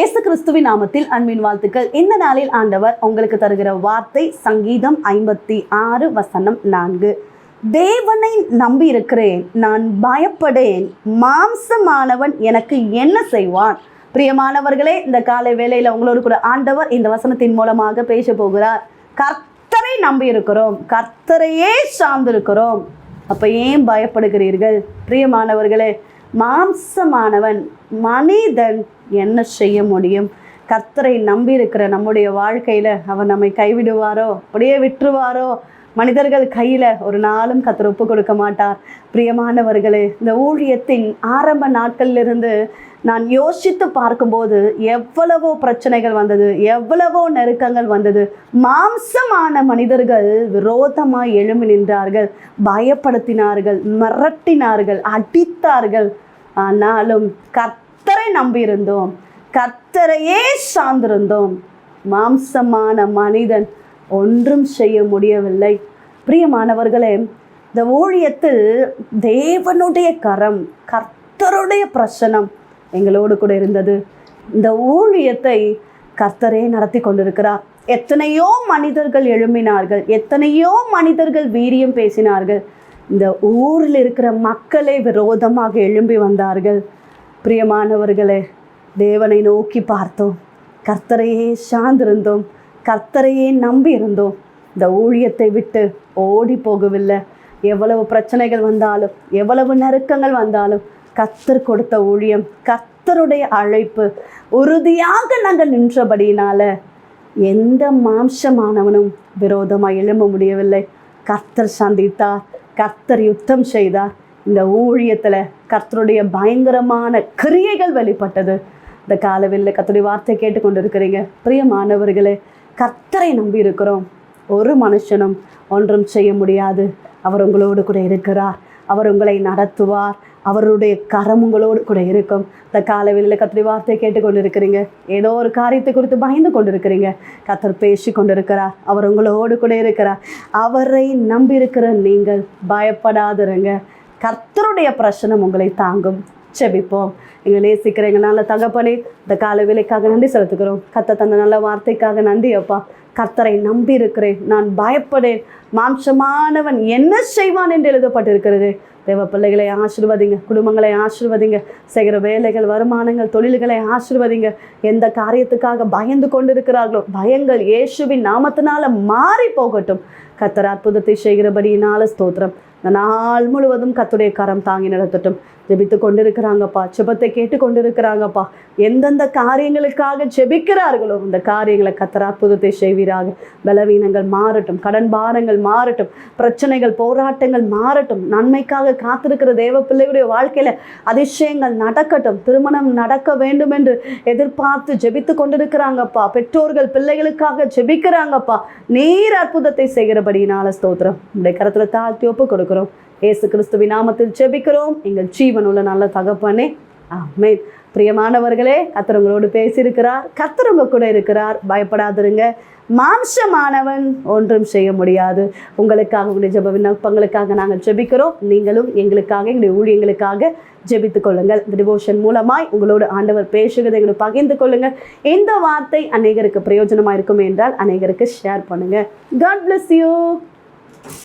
ஏசு கிறிஸ்துவின் நாமத்தில் அன்பின் வாழ்த்துக்கள். இந்த நாளில் ஆண்டவர் உங்களுக்கு தருகிற வார்த்தை சங்கீதம் ஐம்பத்தி ஆறு வசனம் நான்கு. தேவனை நம்பி இருக்கிறேன் நான் பயப்படேன் மாம்சமானவன் எனக்கு என்ன செய்வான்? பிரியமானவர்களே இந்த காலை வேளையில் உங்களோடு கூட ஆண்டவர் இந்த வசனத்தின் மூலமாக பேச போகிறார். கர்த்தரை நம்பி இருக்கிறோம் கர்த்தரையே சார்ந்திருக்கிறோம். அப்போ ஏன் பயப்படுகிறீர்கள்? பிரியமானவர்களே மாம்சமானவன் மனிதன் என்ன செய்ய முடியும்? கர்த்தரை நம்பி இருக்கிற நம்முடைய வாழ்க்கையில் அவர் நம்மை கைவிடுவாரோ? அப்படியே விட்டுருவாரோ? மனிதர்கள் கையில் ஒரு நாளும் கத்தர் ஒப்பு கொடுக்க மாட்டார். பிரியமானவர்களே இந்த ஊழியத்தின் ஆரம்ப நாட்களிலிருந்து நான் யோசித்து பார்க்கும்போது எவ்வளவோ பிரச்சனைகள் வந்தது எவ்வளவோ நெருக்கங்கள் வந்தது. மாம்சமான மனிதர்கள் விரோதமாக எழும்பி நின்றார்கள் பயப்படுத்தினார்கள் மிரட்டினார்கள் அடித்தார்கள். ஆனாலும் கர்த்தரை நம்பியிருந்தோம். கர்த்தரையே சார்ந்திருந்தோம். மாம்சமான மனிதன் ஒன்றும் செய்ய முடியவில்லை. பிரியமானவர்களே இந்த ஊழியத்தில் தேவனுடைய கரம் கர்த்தருடைய பிரசனம் எங்களோடு கூட இருந்தது. இந்த ஊழியத்தை கர்த்தரே நடத்தி கொண்டிருக்கிறார். எத்தனையோ மனிதர்கள் எழும்பினார்கள். எத்தனையோ மனிதர்கள் வீரியம் பேசினார்கள். இந்த ஊரில் இருக்கிற மக்களே விரோதமாக எழும்பி வந்தார்கள். பிரியமானவர்களே தேவனை நோக்கி பார்த்தோம். கர்த்தரையே சார்ந்திருந்தோம். கர்த்தரையே நம்பி இருந்தோம் இந்த ஊழியத்தை விட்டு ஓடி போகவில்லை. எவ்வளவு பிரச்சனைகள் வந்தாலும் எவ்வளவு நெருக்கங்கள் வந்தாலும் கர்த்தர் கொடுத்த ஊழியம் கர்த்தருடைய அழைப்பு உறுதியாக நாங்கள் நின்றபடியினால எந்த மாம்சமானவனும் விரோதமாக எழும்ப முடியவில்லை. கர்த்தர் சந்தித்தார். கர்த்தர் யுத்தம் செய்தார். இந்த ஊழியத்தில் கர்த்தருடைய பயங்கரமான கிரியைகள் வெளிப்பட்டது. இந்த காலவெளியில் கர்த்தருடைய வார்த்தை கேட்டுக்கொண்டு இருக்கிறீங்க பிரியமானவர்களே கர்த்தரை நம்பி இருக்கிறோம். ஒரு மனுஷனும் ஒன்றும் செய்ய முடியாது. அவர் உங்களோடு கூட இருக்கிறார். அவர் உங்களை நடத்துவார். அவருடைய கரம் உங்களோடு கூட இருக்கும். இந்த காலவெளியில் கத்திரி வார்த்தையை கேட்டுக்கொண்டு இருக்கிறீங்க ஏதோ ஒரு காரியத்தை குறித்து பயந்து கொண்டு இருக்கிறீங்க கத்தர் பேசி கொண்டிருக்கிறார் அவர் உங்களோடு கூட இருக்கிறார். அவரை நம்பி இருக்கிற நீங்கள் பயப்படாதிருங்க. கர்த்தருடைய பிரச்சனம் உங்களை தாங்கும். செபிப்போம் எங்களை நேசிக்கிற எங்கள் நல்ல தகப்பனே இந்த கால வேலைக்காக நன்றி செலுத்துக்கிறோம் கத்த தந்த நல்ல வார்த்தைக்காக நன்றி அப்பா. கர்த்தரை நம்பி இருக்கிறேன் நான் பயப்படேன். மாம்சமானவன் என்ன செய்வான் என்று எழுதப்பட்டிருக்கிறது. தேவ பிள்ளைகளை ஆசிர்வதிங்க குடும்பங்களை ஆசிர்வதிங்க செய்கிற வேலைகள் வருமானங்கள் தொழில்களை ஆசிர்வதிங்க. எந்த காரியத்துக்காக பயந்து கொண்டிருக்கிறார்களோ பயங்கள் இயேசுவின் நாமத்தினால மாறி போகட்டும். கத்தர் அற்புதத்தை செய்கிறபடியினால ஸ்தோத்திரம். இந்த நாள் முழுவதும் கத்துடைய கரம் தாங்கி நடத்தட்டும் ஜெபித்து கொண்டிருக்கிறாங்கப்பா. ஜெபத்தை கேட்டு கொண்டிருக்கிறாங்கப்பா. எந்தெந்த காரியங்களுக்காக ஜெபிக்கிறார்களோ அந்த காரியங்களை கத்தர் அற்புதத்தை செய்வீராக. பலவீனங்கள் மாறட்டும் கடன் பாரங்கள் மாறட்டும் பிரச்சனைகள் போராட்டங்கள் மாறட்டும். நன்மைக்காக காத்திருக்கிற தேவ பிள்ளையுடைய வாழ்க்கையில அதிசயங்கள் நடக்கட்டும். திருமணம் நடக்க வேண்டும் என்று எதிர்பார்த்து ஜெபித்து கொண்டிருக்கிறாங்கப்பா. பெற்றோர்கள் பிள்ளைகளுக்காக ஜெபிக்கிறாங்கப்பா. நீர் அற்புதத்தை செய்கிற செய்கிறபடியினால ஸ்தோத்திரம். இந்த கருத்துல தாழ்த்தி ஒப்பு கொடுக்கிறோம். ஏசு கிறிஸ்துவின் நாமத்தில் செபிக்கிறோம் எங்கள் ஜீவனுள்ள நல்ல தகப்பனே. ஆமென். பிரியமானவர்களே கத்தர் உங்களோடு பேசியிருக்கிறார். கத்தர் கூட இருக்கிறார். பயப்படாதிருங்க. மாம்சமானவன் ஒன்றும் செய்ய முடியாது. உங்களுக்காக உங்களுடைய ஜெப விண்ணப்பங்களுக்காக நாங்கள் ஜெபிக்கிறோம். நீங்களும் எங்களுக்காக எங்களுடைய ஊழியங்களுக்காக ஜெபித்துக் கொள்ளுங்கள். இந்த டிவோஷன் மூலமாய் உங்களோடு ஆண்டவர் பேசுகிறதை எங்களை பகிர்ந்து கொள்ளுங்கள். இந்த வார்த்தை அநேகருக்கு பிரயோஜனமாக இருக்கும் என்றால் அநேகருக்கு ஷேர் பண்ணுங்கள் காட் பிளஸ் யூ